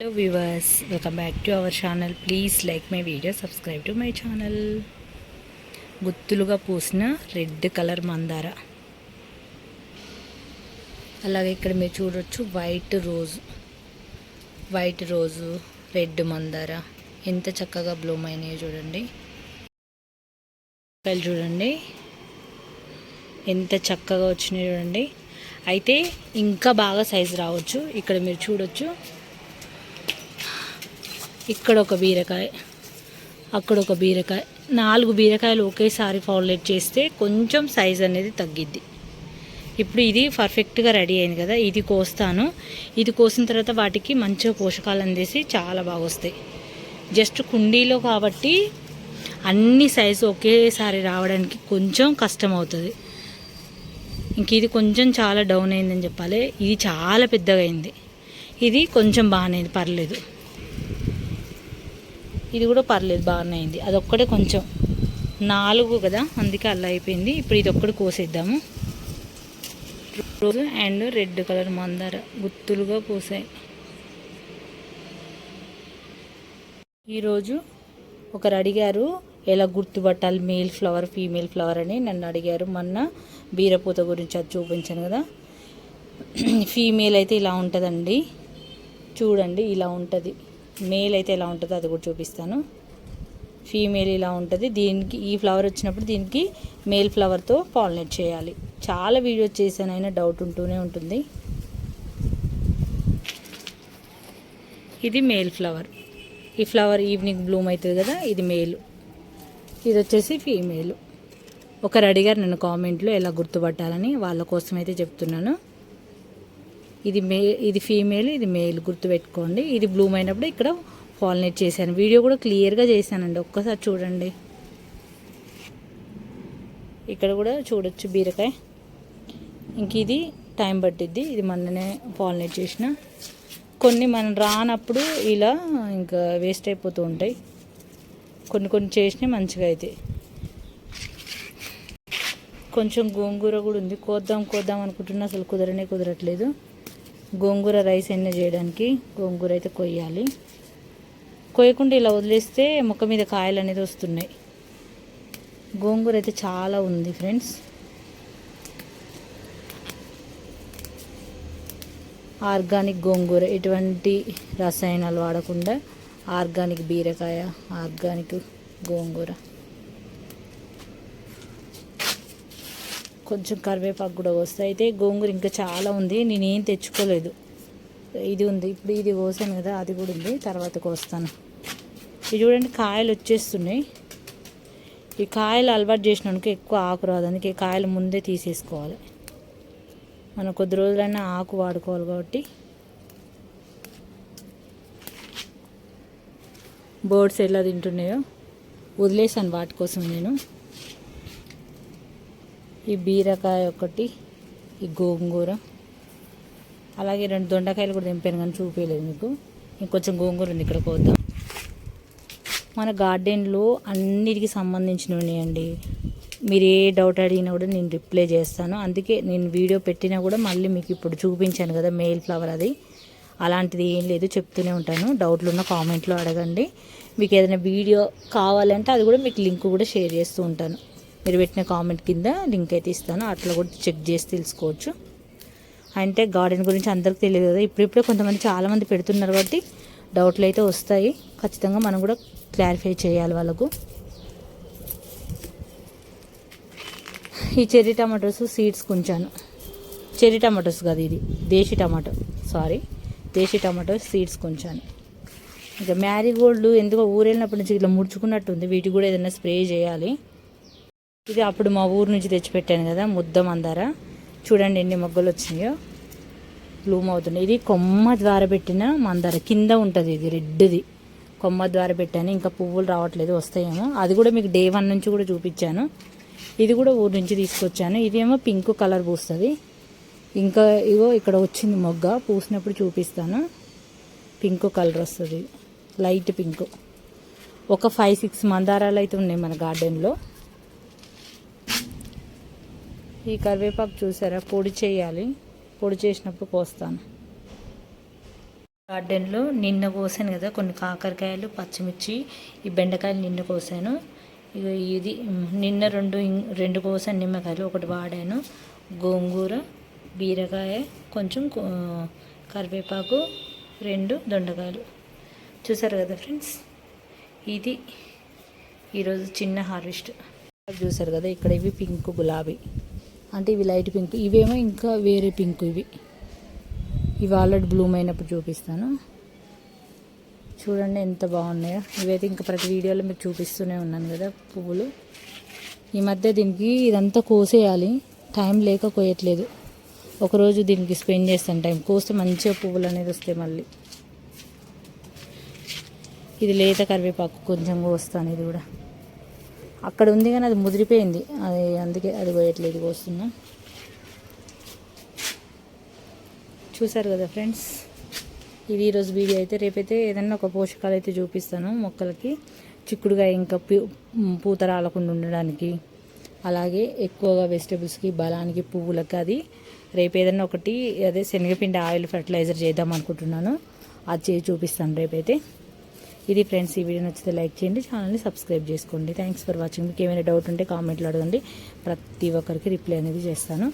Hello viewers welcome back to our channel please like my video subscribe to my channel గుత్తులుగా పూసిన red colour మందార. అలాగే ఇక్కడ మీరు చూడొచ్చు వైట్ రోజు వైట్ రోజు రెడ్ మందార. ఎంత చక్కగా బ్లూమ్ అయినాయో చూడండి. చూడండి ఎంత చక్కగా వచ్చినాయి చూడండి. అయితే ఇంకా బాగా సైజు రావచ్చు. ఇక్కడ మీరు చూడొచ్చు ఇక్కడ ఒక బీరకాయ అక్కడ ఒక బీరకాయ. నాలుగు బీరకాయలు ఒకేసారి ఫార్లేట్ చేస్తే కొంచెం సైజ్ అనేది తగ్గిద్ది. ఇప్పుడు ఇది పర్ఫెక్ట్గా రెడీ అయింది కదా ఇది కోస్తాను. ఇది కోసిన తర్వాత వాటికి మంచిగా పోషకాలు అందేసి చాలా బాగా వస్తాయి. జస్ట్ కుండీలో కాబట్టి అన్ని సైజు ఒకేసారి రావడానికి కొంచెం కష్టం అవుతుంది ఇంక ఇది కొంచెం చాలా డౌన్ అయిందని చెప్పాలి. ఇది చాలా పెద్దగా అయింది. ఇది కొంచెం బాగానే పర్లేదు. ఇది కూడా పర్లేదు బాగానే అయింది. అదొక్కడే కొంచెం నాలుగు కదా అందుకే అలా అయిపోయింది. ఇప్పుడు ఇది ఒక్కటి కోసేద్దాము. రోజు అండ్ రెడ్ కలర్ మందార గుత్తులుగా పోసాయి ఈరోజు ఒకరు అడిగారు ఎలా గుర్తుపట్టాలి మేల్ ఫ్లవర్ ఫీమేల్ ఫ్లవర్ అని? నన్ను అడిగారు మొన్న బీరపూత గురించి అది చూపించాను కదా. ఫీమేల్ అయితే ఇలా ఉంటుందండి. చూడండి ఇలా ఉంటుంది. మేల్ అయితే ఎలా ఉంటుందో అది కూడా చూపిస్తాను. ఫీమేల్ ఇలా ఉంటుంది. దీనికి ఈ ఫ్లవర్ వచ్చినప్పుడు దీనికి మేల్ ఫ్లవర్తో పాలినేట్ చేయాలి. చాలా వీడియోస్ చేశాను అయినా డౌట్ ఉంటూనే ఉంటుంది. ఇది మేల్ ఫ్లవర్. ఈ ఫ్లవర్ ఈవినింగ్ బ్లూమ్ అవుతుంది కదా ఇది మేల్. ఇది వచ్చేసి ఫీమేల్. ఒకరు అడిగారు నన్ను కామెంట్లో ఎలా గుర్తుపట్టాలని వాళ్ళ కోసం అయితే చెప్తున్నాను. ఇది మే ఇది ఫీమేల్ ఇది మేల్ గుర్తుపెట్టుకోండి. ఇది బ్లూమ్ అయినప్పుడు ఇక్కడ పాలినేట్ చేశాను. వీడియో కూడా క్లియర్గా చేశానండి. ఒక్కసారి చూడండి. ఇక్కడ కూడా చూడొచ్చు బీరకాయ. ఇంక ఇది టైం పట్టిద్ది. ఇది మొన్ననే పాలినేట్ చేసిన. కొన్ని మనం రానప్పుడు ఇలా ఇంకా వేస్ట్ అయిపోతూ ఉంటాయి. కొన్ని కొన్ని చేసినాయి మంచిగా అయితే. కొంచెం గోంగూర కూడా ఉంది. కోద్దాం కోద్దాం అనుకుంటున్నా. అసలు కుదరనే కుదరట్లేదు. గోంగూర రైస్ ఎన్న చేయడానికి గోంగూర అయితే కొయ్యాలి. కొయ్యకుండా ఇలా వదిలేస్తే మొక్క మీద కాయలు అనేది వస్తున్నాయి. గోంగూర అయితే చాలా ఉంది ఫ్రెండ్స్. ఆర్గానిక్ గోంగూర ఎటువంటి రసాయనాలు వాడకుండా ఆర్గానిక్ బీరకాయ ఆర్గానిక్ గోంగూర. కొంచెం కరివేపాకు కూడా వస్తాయి అయితే గోంగూర ఇంకా చాలా ఉంది నేనేం తెచ్చుకోలేదు. ఇది ఉంది ఇప్పుడు ఇది కోసాను కదా అది కూడా ఉంది తర్వాత కోస్తాను. ఇది చూడండి కాయలు వచ్చేస్తున్నాయి. ఈ కాయలు అలవాటు చేసినందుకు ఎక్కువ ఆకు రాదు అందుకే కాయలు ముందే తీసేసుకోవాలి. మనం కొద్ది రోజులైనా ఆకు వాడుకోవాలి కాబట్టి. బర్డ్స్ ఎలా తింటున్నాయో వదిలేసాను వాటి కోసం నేను. ఈ బీరకాయ ఒకటి ఈ గోంగూర. అలాగే రెండు దొండకాయలు కూడా తెంపాను కానీ చూపించలేదు మీకు. ఇంకొంచెం గోంగూర ఉంది ఇక్కడ కోద్దాం మన గార్డెన్లో అన్నిటికీ సంబంధించినవి ఉన్నాయండి మీరు ఏ డౌట్ అడిగినా కూడా నేను రిప్లై చేస్తాను. అందుకే నేను వీడియో పెట్టినా కూడా మళ్ళీ మీకు ఇప్పుడు చూపించాను కదా మెయిల్ ఫ్లవర్ అది. అలాంటిది ఏం లేదు చెప్తూనే ఉంటాను. డౌట్లు ఉన్న కామెంట్లో అడగండి. మీకు ఏదైనా వీడియో కావాలంటే అది కూడా మీకు లింక్ కూడా షేర్ చేస్తూ ఉంటాను. మీరు పెట్టిన కామెంట్ కింద లింక్ అయితే ఇస్తాను. అట్లా కూడా చెక్ చేసి తెలుసుకోవచ్చు. అంటే గార్డెన్ గురించి అందరికి తెలియదు కదా. ఇప్పుడిప్పుడే కొంతమంది చాలామంది పెడుతున్నారు కాబట్టి డౌట్లు అయితే వస్తాయి. ఖచ్చితంగా మనం కూడా క్లారిఫై చేయాలి వాళ్ళకు. ఈ చెర్రీ టమాటోస్ సీడ్స్ కొంచాను. చెర్రీ టమాటోస్ కాదు ఇది. Desi tomato sorry desi tomato seeds కొంచాను. ఇంకా మ్యారీగోల్డ్ ఎందుకో ఊరెళ్ళినప్పటి నుంచి ఇట్లా ముడుచుకున్నట్టుంది. వీటికి కూడా ఏదైనా స్ప్రే చేయాలి. ఇది అప్పుడు మా ఊరు నుంచి తెచ్చిపెట్టాను కదా ముద్ద మందార. చూడండి ఎన్ని మొగ్గలు వచ్చినాయో. బ్లూమ్ అవుతున్నాయి. ఇది కొమ్మ ద్వారా పెట్టిన మందార. కింద ఉంటుంది ఇది రెడ్ది. కొమ్మ ద్వారా పెట్టాను. ఇంకా పువ్వులు రావట్లేదు వస్తాయేమో. అది కూడా మీకు డే వన్ నుంచి కూడా చూపించాను. ఇది కూడా ఊరు నుంచి తీసుకొచ్చాను. ఇదేమో పింక్ కలర్ పూస్తుంది. ఇంకా ఇగో ఇక్కడ వచ్చింది మొగ్గ. పూసినప్పుడు చూపిస్తాను. పింక్ కలర్ వస్తుంది. Light pink. ఒక ఫైవ్ సిక్స్ మందారాలు అయితే ఉన్నాయి మన గార్డెన్లో. ఈ కరివేపాకు చూసారా? పొడి చేయాలి. పొడి చేసినప్పుడు కోస్తాను. గార్డెన్లో నిన్న కోసాను కదా కొన్ని కాకరకాయలు పచ్చిమిర్చి ఈ బెండకాయలు నిన్న కోసాను. ఇక ఇది నిన్న రెండు ఇం- రెండు కోసాను నిమ్మకాయలు ఒకటి వాడాను. గోంగూర బీరకాయ కొంచెం కరివేపాకు రెండు దొండకాయలు. చూసారు కదా ఫ్రెండ్స్? ఇది ఈరోజు చిన్న హార్వెస్ట్. చూసారు కదా ఇక్కడ ఇవి పింక్ గులాబీ. అంటే ఇవి లైట్ పింక్. ఇవేమో ఇంకా వేరే పింక్ ఇవి. ఇవి ఆల్రెడీ బ్లూమ్ అయినప్పుడు చూపిస్తాను. చూడండి ఎంత బాగున్నాయో. ఇవైతే ఇంకా ప్రతి వీడియోలో మీకు చూపిస్తూనే ఉన్నాను కదా పువ్వులు. ఈ మధ్య దీనికి ఇదంతా కోసేయాలి. టైం లేక కోయట్లేదు. ఒకరోజు దీనికి స్పెండ్ చేస్తాను టైం. కోస్తే మంచిగా పువ్వులు అనేది వస్తాయి మళ్ళీ. ఇది లేత కరివేపాకు కొంచెం కోస్తాను ఇది కూడా. అక్కడ ఉంది కానీ అది ముదిరిపోయింది. అది అందుకే అది పోయట్లేదు పోస్తున్నా. చూసారు కదా ఫ్రెండ్స్? ఇది ఈరోజు వీడియో అయితే రేపైతే ఏదన్నా ఒక పోషకాలు అయితే చూపిస్తాను మొక్కలకి. చిక్కుడుగా ఇంకా పూత రాలకుండా ఉండడానికి. అలాగే ఎక్కువగా వెజిటేబుల్స్కి బలానికి పువ్వులకి అది. రేపు ఏదన్నా ఒకటి అదే శనగపిండి ఆయిల్ ఫర్టిలైజర్ చేద్దాం అనుకుంటున్నాను. అది చేసి చూపిస్తాను రేపైతే. ఇది ఫ్రెండ్స్ ఈ వీడియో నచ్చితే లైక్ చేయండి ఛానల్ని సబ్స్క్రైబ్ చేసుకోండి. థ్యాంక్స్ ఫర్ వాచింగ్ మీకు ఏమైనా డౌట్ ఉంటే కామెంట్లో అడగండి. ప్రతి ఒక్కరికి రిప్లై అనేది చేస్తాను.